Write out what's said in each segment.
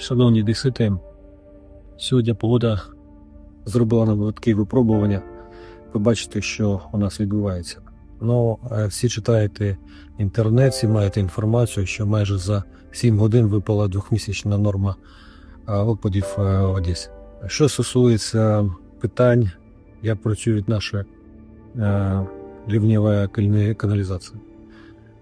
Шановні десити, сьогодні погода зробила нам такі випробування. Ви бачите, що у нас відбувається. Ну, е, всі читаєте інтернет, всі маєте інформацію, що майже за 7 годин випала двохмісячна норма е, опадів е, в Одесі. Що стосується питань, як працює наша е, лівнєва каналізація,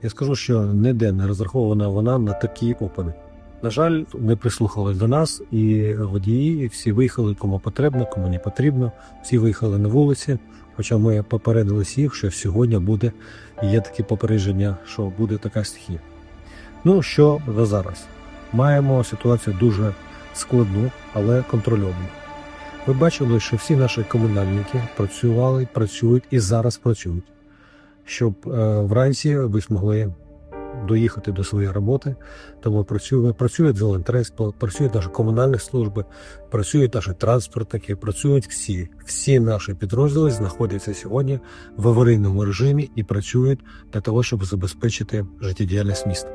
я скажу, що ніде не розрахована вона на такі опади. На жаль, не прислухались до нас, і водії всі виїхали кому потрібно, кому не потрібно. Всі виїхали на вулиці. Хоча ми попередили всіх, що сьогодні буде є такі попередження, що буде така стихія. Ну що за зараз? Маємо ситуацію дуже складну, але контрольовану. Ви бачили, що всі наші комунальники працювали, працюють і зараз працюють, щоб е, вранці ви змогли доїхати до своєї роботи. Тому працює, працює Зелентрес, працюють наші комунальні служби, працюють наші транспортники, працюють всі. Всі наші підрозділи знаходяться сьогодні в аварійному режимі і працюють для того, щоб забезпечити життєдіяльність міста.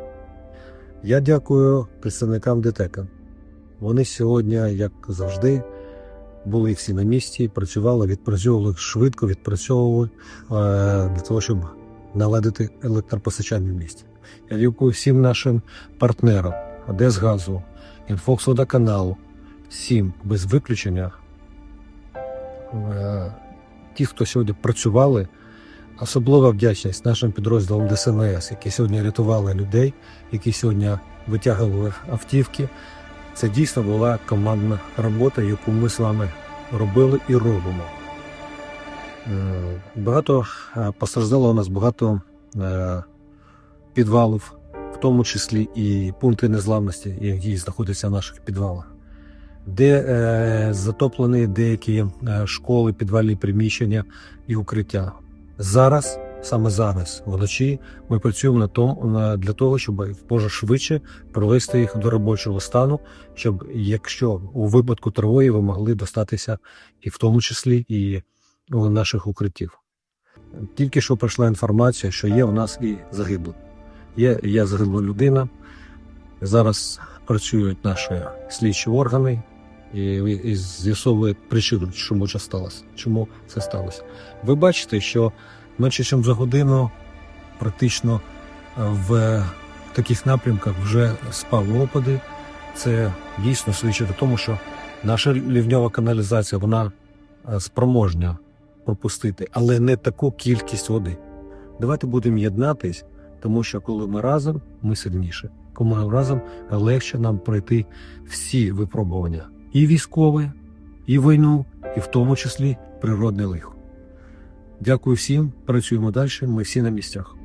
Я дякую представникам ДТЕКа. Вони сьогодні, як завжди, були всі на місці, працювали, відпрацьовували швидко, відпрацьовували е, для того, щоб наладити електропостачання в місті. Я дякую всім нашим партнерам Одесгазу, Інфоксводоканалу, всім без виключення. Е, Ті, хто сьогодні працювали, особлива вдячність нашим підрозділам ДСНС, які сьогодні рятували людей, які сьогодні витягували автівки. Це дійсно була командна робота, яку ми з вами робили і робимо. Е, Багато е, постраждало у нас багато підвалів, в тому числі і пункти незламності, які знаходяться в наших підвалах, де е, затоплені деякі е, школи, підвальні приміщення і укриття. Зараз, саме зараз, вночі, ми працюємо на на, для того, щоб швидше привести їх до робочого стану, щоб якщо у випадку тривоги ви могли достатися і в тому числі і наших укриттів. Тільки що пройшла інформація, що є у нас і загиблі. Є, є загибла людина. Зараз працюють наші слідчі органи і, і з'ясовують причину, чому це сталося. Чому це сталося. Ви бачите, що менше ніж за годину практично е, в таких напрямках вже спали опади. Це дійсно свідчить о тому, що наша лівньова каналізація вона е, спроможня пропустити, але не таку кількість води. Давайте будемо єднатись, тому що коли ми разом, ми сильніше. Коли ми разом легше нам пройти всі випробування і військове, і війну, і в тому числі природне лихо. Дякую всім, працюємо далі. Ми всі на місцях.